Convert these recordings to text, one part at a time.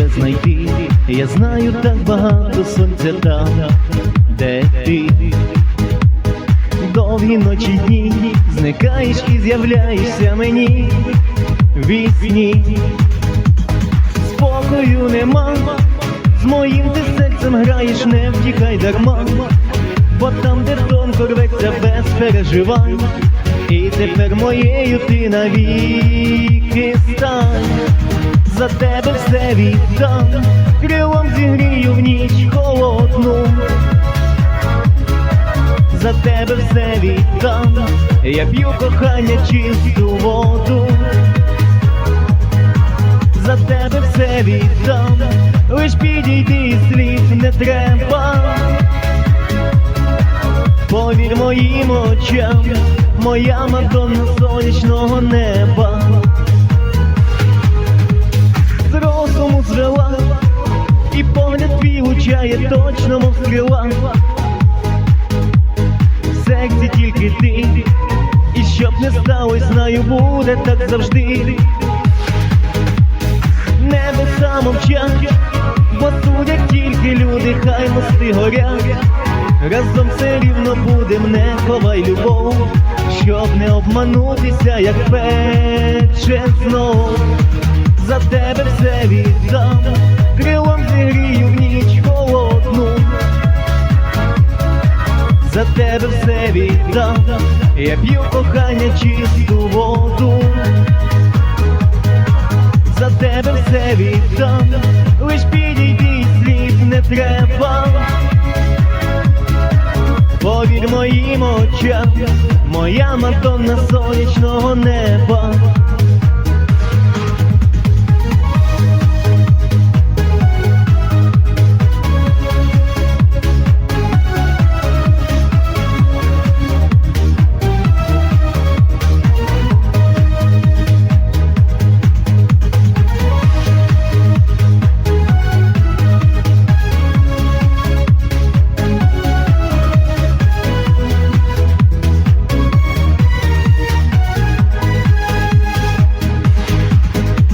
тебе знайти. Я знаю так багато сонця там, де ти. Довгі ночі дні. Зникаєш і з'являєшся мені. Вісні. Спокою нема, з моїм ти серцем граєш, не втікай дарма, бо там, де тонко рветься без переживань, і тепер моєю ти навіки стань, за тебе все віддам, крилом зігрію в ніч холодну. За тебе все віддам, я п'ю кохання чисту воду, за тебе все віддам, лиш підійди і слів не треба. Повір моїм очам, моя мадонна сонячного неба. Розуму звела, і погляд твій лучає точно, мов стріла в серці тільки ти, і щоб не сталося, знаю, буде так завжди. Небеса мовчать, бо судять тільки люди, хай мости горять. Разом все рівно будем, не ховай любов, щоб не обманутися, як пече знов. За тебе все віддам, крилом зігрію в ніч холодну. За тебе все віддам, я п'ю кохання чисту воду, за тебе все віддам, лиш підійди, слів не треба. Повір моїм очам, моя мадонна сонячного неба.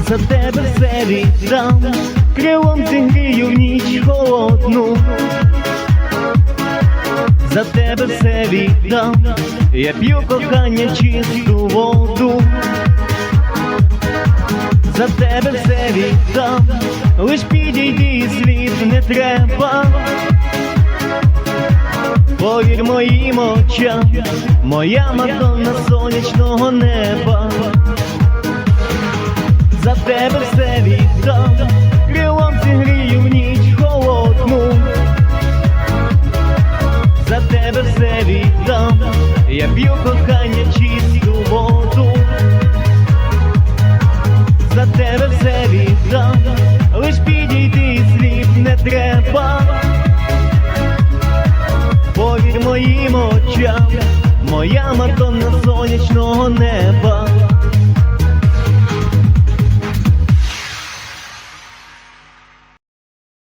За тебе все віддам, крилом зігрію в ніч холодну. За тебе все віддам, я п'ю кохання чисту воду. За тебе все віддам, лиш підійди і слів не треба. Повір моїм очам, моя мадонна сонячного неба треба. Повір моїм очам, моя мадонна сонячного неба.